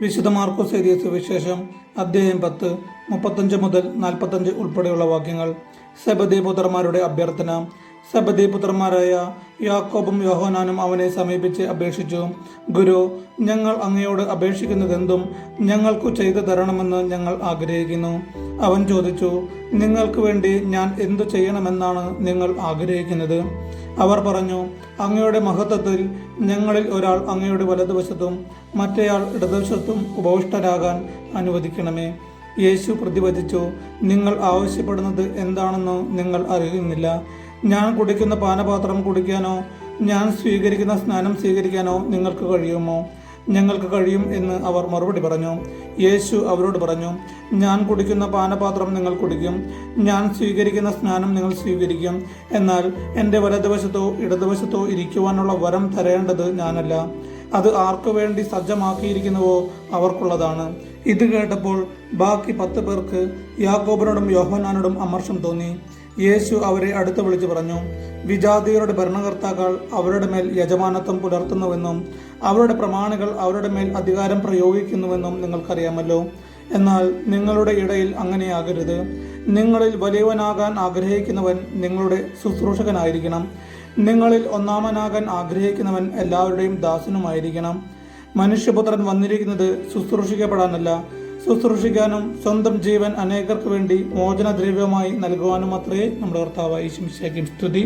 വിശുദ്ധ മാർക്കോസ് എഴുതിയ സുവിശേഷം അധ്യായം പത്ത് മുപ്പത്തഞ്ച് മുതൽ നാൽപ്പത്തഞ്ച് ഉൾപ്പെടെയുള്ള വാക്യങ്ങൾ. സെബദി പുത്രന്മാരുടെ അഭ്യർത്ഥന. സെബദി പുത്രന്മാരായ യാക്കോബും യോഹനാനും അവനെ സമീപിച്ച് അപേക്ഷിച്ചു ഗുരു ഞങ്ങൾ അങ്ങയോട് അപേക്ഷിക്കുന്നതെന്തും ഞങ്ങൾക്കു ചെയ്തു തരണമെന്ന് ഞങ്ങൾ ആഗ്രഹിക്കുന്നു അവൻ ചോദിച്ചു നിങ്ങൾക്ക് വേണ്ടി ഞാൻ എന്തു ചെയ്യണമെന്നാണ് നിങ്ങൾ ആഗ്രഹിക്കുന്നത് അവർ പറഞ്ഞു അങ്ങയുടെ മഹത്വത്തിൽ ഞങ്ങളിൽ ഒരാൾ അങ്ങയുടെ വലതുവശത്തും മറ്റേയാൾ ഇടതുവശത്തും ഉപവിഷ്ടരാകാൻ അനുവദിക്കണമേ. യേശു പ്രതിവചിച്ചു നിങ്ങൾ ആവശ്യപ്പെടുന്നത് എന്താണെന്ന് നിങ്ങൾ അറിയുന്നില്ല. ഞാൻ കുടിക്കുന്ന പാനപാത്രം കുടിക്കാനോ ഞാൻ സ്വീകരിക്കുന്ന സ്നാനം സ്വീകരിക്കാനോ നിങ്ങൾക്ക് കഴിയുമോ? ഞങ്ങൾക്ക് കഴിയും എന്ന് അവർ മറുപടി പറഞ്ഞു. യേശു അവരോട് പറഞ്ഞു ഞാൻ കുടിക്കുന്ന പാനപാത്രം നിങ്ങൾ കുടിക്കും ഞാൻ സ്വീകരിക്കുന്ന സ്നാനം നിങ്ങൾ സ്വീകരിക്കും. എന്നാൽ എന്റെ വലതുവശത്തോ ഇടതുവശത്തോ ഇരിക്കുവാനുള്ള വരം തരേണ്ടത് ഞാനല്ല. അത് ആർക്കു വേണ്ടി സജ്ജമാക്കിയിരിക്കുന്നുവോ അവർക്കുള്ളതാണ്. ഇത് കേട്ടപ്പോൾ ബാക്കി പത്ത് പേർക്ക് യാക്കോബിനോടും യോഹനാനോടും അമർഷം തോന്നി. യേശു അവരെ അടുത്ത് വിളിച്ചു പറഞ്ഞു വിജാതിയരുടെ ഭരണകർത്താക്കൾ അവരുടെ മേൽ യജമാനത്വം പുലർത്തുന്നുവെന്നും അവരുടെ പ്രമാണികൾ അവരുടെ മേൽ അധികാരം പ്രയോഗിക്കുന്നുവെന്നും നിങ്ങൾക്കറിയാമല്ലോ. എന്നാൽ നിങ്ങളുടെ ഇടയിൽ അങ്ങനെയാകരുത്. നിങ്ങളിൽ വലിയവനാകാൻ ആഗ്രഹിക്കുന്നവൻ നിങ്ങളുടെ ശുശ്രൂഷകനായിരിക്കണം. നിങ്ങളിൽ ഒന്നാമനാകാൻ ആഗ്രഹിക്കുന്നവൻ എല്ലാവരുടെയും ദാസനുമായിരിക്കണം. മനുഷ്യപുത്രൻ വന്നിരിക്കുന്നത് ശുശ്രൂഷിക്കപ്പെടാനല്ല ശുശ്രൂഷിക്കാനും സ്വന്തം ജീവൻ അനേകർക്ക് വേണ്ടി മോചനദ്രവ്യമായി നൽകുവാനും അത്രേ നമ്മുടെ കർത്താവായി ശംശയ്ക്കും സ്തുതി.